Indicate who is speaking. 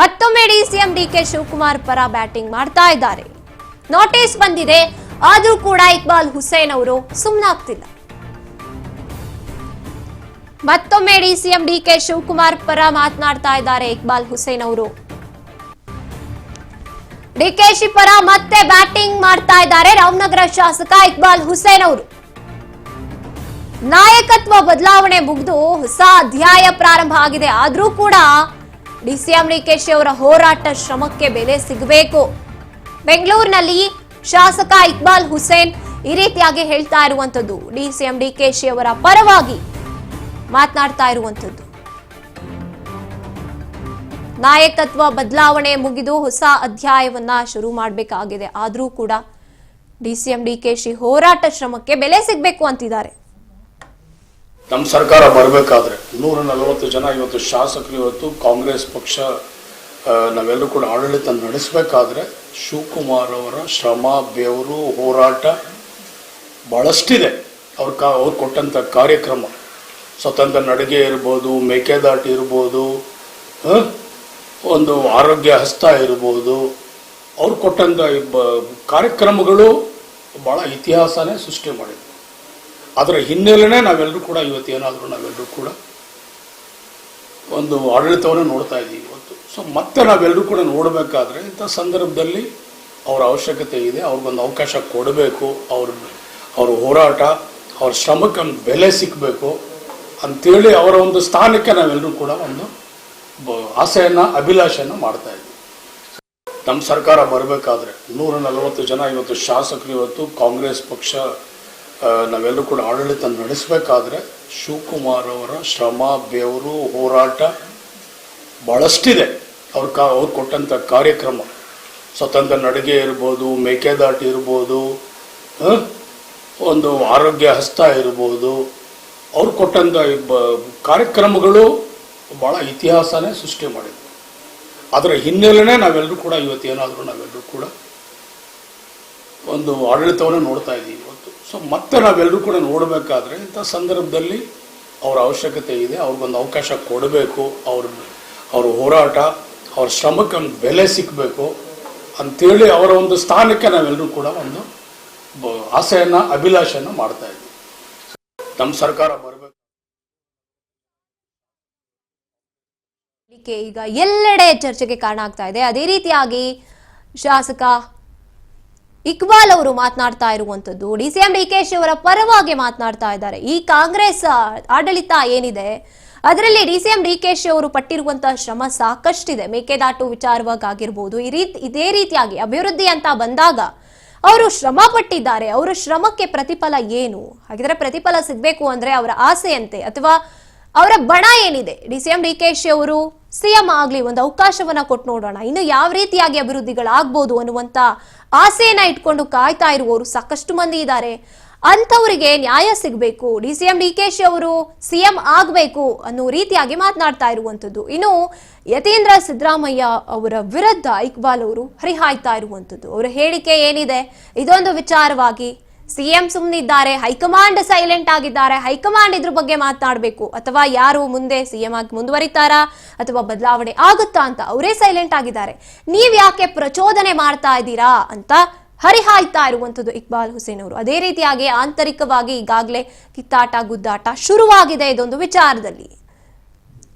Speaker 1: ಮತ್ತೊಮ್ಮೆ DCM DK Shivakumar ಪರ batting ಮಾಡ್ತಾ ಇದ್ದಾರೆ. ನೋಟಿಸ್ ಬಂದಿದೆ, ಆದ್ರೂ ಕೂಡ ಇಕ್ಬಾಲ್ ಹುಸೇನ್ ಅವರು ಸುಮ್ಮನಾಗ್ತಿಲ್ಲ ಮತ್ತೊಮ್ಮೆ ಡಿಸಿಎಂ ಡಿಕೆ ಶಿವಕುಮಾರ್ ಪರ ಮಾತನಾಡ್ತಾ ಇದ್ದಾರೆ ಇಕ್ಬಾಲ್ ಹುಸೇನ್ ಅವರು. ಡಿಕೆಶಿ ಪರ ಮತ್ತೆ ಬ್ಯಾಟಿಂಗ್ ಮಾಡ್ತಾ ಇದ್ದಾರೆ ರಾಮನಗರ ಶಾಸಕ ಇಕ್ಬಾಲ್ ಹುಸೇನ್ ಅವರು. ನಾಯಕತ್ವ ಬದಲಾವಣೆ ಮುಗಿದು ಹೊಸ ಅಧ್ಯಾಯ ಪ್ರಾರಂಭ ಆಗಿದೆ, ಆದ್ರೂ ಕೂಡ ಡಿಸಿಎಂ ಡಿಕೆಶಿ ಅವರ ಹೋರಾಟ ಶ್ರಮಕ್ಕೆ ಬೆಲೆ ಸಿಗಬೇಕು. ಬೆಂಗಳೂರಿನಲ್ಲಿ ಶಾಸಕ ಇಕ್ಬಾಲ್ ಹುಸೇನ್ ಈ ರೀತಿಯಾಗಿ ಹೇಳ್ತಾ ಇರುವಂತದ್ದು ಡಿಸಿಎಂ ಡಿಕೆಶಿ ಅವರ ಪರವಾಗಿ ಮಾತನಾಡ್ತಾ ಇರುವಂತದ್ದು ನಾಯಕತ್ವ ಬದಲಾವಣೆ ಮುಗಿದು ಹೊಸ ಅಧ್ಯಾಯವನ್ನ ಶುರು ಮಾಡಬೇಕಾಗಿದೆ. ಆದರೂ ಕೂಡ ಡಿಸಿಎಂ ಡಿಕೆಶಿ ಹೋರಾಟ ಶ್ರಮಕ್ಕೆ ಬೆಲೆ ಸಿಗಬೇಕು ಅಂತಿದ್ದಾರೆ.
Speaker 2: ನಮ್ಮ ಸರ್ಕಾರ ಬರಬೇಕಾದ್ರೆ ನೂರ ನಲವತ್ತು ಜನ ಇವತ್ತು ಶಾಸಕರು ಇವತ್ತು ಕಾಂಗ್ರೆಸ್ ಪಕ್ಷ ನಾವೆಲ್ಲರೂ ಕೂಡ ಆಡಳಿತ ನಡೆಸಬೇಕಾದ್ರೆ ಶಿವಕುಮಾರ್ ಅವರ ಶ್ರಮ, ಬೆವರು, ಹೋರಾಟ ಭಾಳಷ್ಟಿದೆ ಅವ್ರ ಕಾ, ಅವ್ರು ಕೊಟ್ಟಂಥ ಕಾರ್ಯಕ್ರಮ. ಸ್ವತಂತ್ರ ನಡಿಗೆ ಇರ್ಬೋದು, ಮೇಕೆದಾಟು ಇರ್ಬೋದು ಒಂದು ಆರೋಗ್ಯ ಹಸ್ತ ಇರ್ಬೋದು. ಅವ್ರು ಕೊಟ್ಟಂಥ ಕಾರ್ಯಕ್ರಮಗಳು ಭಾಳ ಇತಿಹಾಸನೇ ಸೃಷ್ಟಿ ಮಾಡಿದ್ರು ಅದರ ಹಿನ್ನೆಲೆನೇ ನಾವೆಲ್ಲರೂ ಕೂಡ ಇವತ್ತು ಏನಾದರೂ ನಾವೆಲ್ಲರೂ ಕೂಡ ಒಂದು ಆಡಳಿತವನ್ನು ನೋಡ್ತಾ ಇದ್ದೀವಿ ಇವತ್ತು. ಸೊ ಮತ್ತೆ ನಾವೆಲ್ಲರೂ ಕೂಡ ನೋಡಬೇಕಾದ್ರೆ ಇಂಥ ಸಂದರ್ಭದಲ್ಲಿ ಅವರ ಅವಶ್ಯಕತೆ ಇದೆ ಅವ್ರಿಗೊಂದು ಅವಕಾಶ ಕೊಡಬೇಕು, ಅವ್ರ ಅವ್ರ ಹೋರಾಟ, ಅವ್ರ ಶ್ರಮಕ್ಕೆ ಒಂದು ಬೆಲೆ ಸಿಕ್ಕಬೇಕು ಅಂಥೇಳಿ ಅವರ ಒಂದು ಸ್ಥಾನಕ್ಕೆ ನಾವೆಲ್ಲರೂ ಕೂಡ ಒಂದು ಆಸೆಯನ್ನು, ಅಭಿಲಾಷೆಯನ್ನು ಮಾಡ್ತಾ ಇದ್ದೀವಿ. ನಮ್ಮ ಸರ್ಕಾರ ಬರಬೇಕಾದ್ರೆ ನೂರ ನಲವತ್ತು ಜನ, ಇವತ್ತು ಶಾಸಕರು ಇವತ್ತು ಕಾಂಗ್ರೆಸ್ ಪಕ್ಷ ನಾವೆಲ್ಲರೂ ಕೂಡ ಆಡಳಿತ ನಡೆಸಬೇಕಾದ್ರೆ ಶಿವಕುಮಾರ್ ಅವರ ಶ್ರಮ, ಬೆವರು, ಹೋರಾಟ ಭಾಳಷ್ಟಿದೆ ಅವ್ರ ಕಾ, ಅವ್ರು ಕೊಟ್ಟಂಥ ಕಾರ್ಯಕ್ರಮ. ಸ್ವತಂತ್ರ ನಡಿಗೆ ಇರ್ಬೋದು, ಮೇಕೆದಾಟು ಇರ್ಬೋದು ಒಂದು ಆರೋಗ್ಯ ಹಸ್ತ ಇರ್ಬೋದು. ಅವ್ರು ಕೊಟ್ಟಂಥ ಕಾರ್ಯಕ್ರಮಗಳು ಭಾಳ ಇತಿಹಾಸನೇ ಸೃಷ್ಟಿ ಮಾಡಿದ್ರು ಅದರ ಹಿನ್ನೆಲೆನೇ ನಾವೆಲ್ಲರೂ ಕೂಡ ಇವತ್ತೇನಾದರೂ ನಾವೆಲ್ಲರೂ ಕೂಡ ಒಂದು ಆಡಳಿತವನ್ನು ನೋಡ್ತಾ ಇದ್ದೀವಿ. ಸೊ ಮತ್ತೆ ನಾವೆಲ್ಲರೂ ಕೂಡ ನೋಡಬೇಕಾದ್ರೆ ಇಂಥ ಸಂದರ್ಭದಲ್ಲಿ ಅವರ ಅವಶ್ಯಕತೆ ಇದೆ, ಅವ್ರಿಗೊಂದು ಅವಕಾಶ ಕೊಡಬೇಕು, ಅವ್ರ ಅವ್ರ ಹೋರಾಟ, ಅವ್ರ ಶ್ರಮಕ್ಕೆ ಒಂದು ಬೆಲೆ ಸಿಕ್ಕಬೇಕು ಅಂಥೇಳಿ ಅವರ ಒಂದು ಸ್ಥಾನಕ್ಕೆ ನಾವೆಲ್ಲರೂ ಕೂಡ ಒಂದು ಆಸೆಯನ್ನು, ಅಭಿಲಾಷೆಯನ್ನು ಮಾಡ್ತಾ ಇದ್ದೀವಿ ನಮ್ಮ ಸರ್ಕಾರ ಬರಬೇಕು.
Speaker 1: ಈಗ ಎಲ್ಲೆಡೆ ಚರ್ಚೆಗೆ ಕಾರಣ ಆಗ್ತಾ ಇದೆ. ಅದೇ ರೀತಿಯಾಗಿ ಶಾಸಕ ಇಕ್ಬಾಲ್ ಅವರು ಮಾತನಾಡ್ತಾ ಇರುವಂತದ್ದು ಡಿಸಿಎಂ ಡಿಕೆಶಿ ಅವರ ಪರವಾಗಿ ಮಾತನಾಡ್ತಾ ಇದ್ದಾರೆ. ಈ ಕಾಂಗ್ರೆಸ್ ಆಡಳಿತ ಏನಿದೆ? ಅದರಲ್ಲಿ ಡಿ ಸಿ ಡಿಸಿಎಂ ಡಿಕೆಶಿ ಅವರು ಪಟ್ಟಿರುವಂತಹ ಶ್ರಮ ಸಾಕಷ್ಟಿದೆ. ಮೇಕೆದಾಟು ವಿಚಾರವಾಗಿ ಆಗಿರ್ಬೋದು ಈ ರೀತಿ, ಇದೇ ರೀತಿಯಾಗಿ ಅಭಿವೃದ್ಧಿ ಅಂತ ಬಂದಾಗ ಅವರು ಶ್ರಮ ಪಟ್ಟಿದ್ದಾರೆ. ಅವರ ಶ್ರಮಕ್ಕೆ ಪ್ರತಿಫಲ ಏನು? ಹಾಗಿದ್ರೆ ಪ್ರತಿಫಲ ಸಿಗ್ಬೇಕು ಅಂದ್ರೆ ಅವರ ಆಸೆಯಂತೆ, ಅಥವಾ ಅವರ ಬಣ ಏನಿದೆ? D C M D K Shi ಅವರು ಸಿಎಂ ಆಗ್ಲಿ ಒಂದು ಅವಕಾಶವನ್ನ ಕೊಟ್ಟು ನೋಡೋಣ. ಇನ್ನು ಯಾವ ರೀತಿಯಾಗಿ ಅಭಿವೃದ್ಧಿಗಳಾಗ್ಬೋದು ಅನ್ನುವಂತ ಆಸೆಯನ್ನ ಇಟ್ಕೊಂಡು ಕಾಯ್ತಾ ಇರುವವರು ಸಾಕಷ್ಟು ಮಂದಿ ಇದ್ದಾರೆ. ಅಂಥವರಿಗೆ ನ್ಯಾಯ ಸಿಗಬೇಕು. D C M D K Shi ಅವರು ಸಿಎಂ ಆಗಬೇಕು ಅನ್ನೋ ರೀತಿಯಾಗಿ ಮಾತನಾಡ್ತಾ ಇರುವಂಥದ್ದು. ಇನ್ನು ಯತೀಂದ್ರ ಸಿದ್ದರಾಮಯ್ಯ ಅವರ ವಿರುದ್ಧ ಇಕ್ಬಾಲ್ ಅವರು ಹರಿಹಾಯ್ತಾ ಇರುವಂಥದ್ದು. ಅವರ ಹೇಳಿಕೆ ಏನಿದೆ? ಇದೊಂದು ವಿಚಾರವಾಗಿ ಸಿಎಂ ಸುಮ್ಮನಿದ್ದಾರೆ ಹೈಕಮಾಂಡ್ ಸೈಲೆಂಟ್ ಆಗಿದ್ದಾರೆ, ಹೈಕಮಾಂಡ್ ಇದ್ರ ಬಗ್ಗೆ ಮಾತನಾಡಬೇಕು ಅಥವಾ ಯಾರು ಮುಂದೆ ಸಿಎಂ ಆಗಿ ಮುಂದುವರಿತಾರಾ, ಅಥವಾ ಬದಲಾವಣೆ ಆಗುತ್ತಾ ಅಂತ ಅವರೇ ಸೈಲೆಂಟ್ ಆಗಿದ್ದಾರೆ. ನೀವ್ ಯಾಕೆ ಪ್ರಚೋದನೆ ಮಾಡ್ತಾ ಇದ್ದೀರಾ ಅಂತ ಹರಿಹಾಯ್ತಾ ಇರುವಂತದ್ದು ಇಕ್ಬಾಲ್ ಹುಸೇನ್ ಅವರು. ಅದೇ ರೀತಿಯಾಗಿ ಆಂತರಿಕವಾಗಿ ಈಗಾಗಲೇ ಕಿತ್ತಾಟ, ಗುದ್ದಾಟ ಶುರುವಾಗಿದೆ ಇದೊಂದು ವಿಚಾರದಲ್ಲಿ.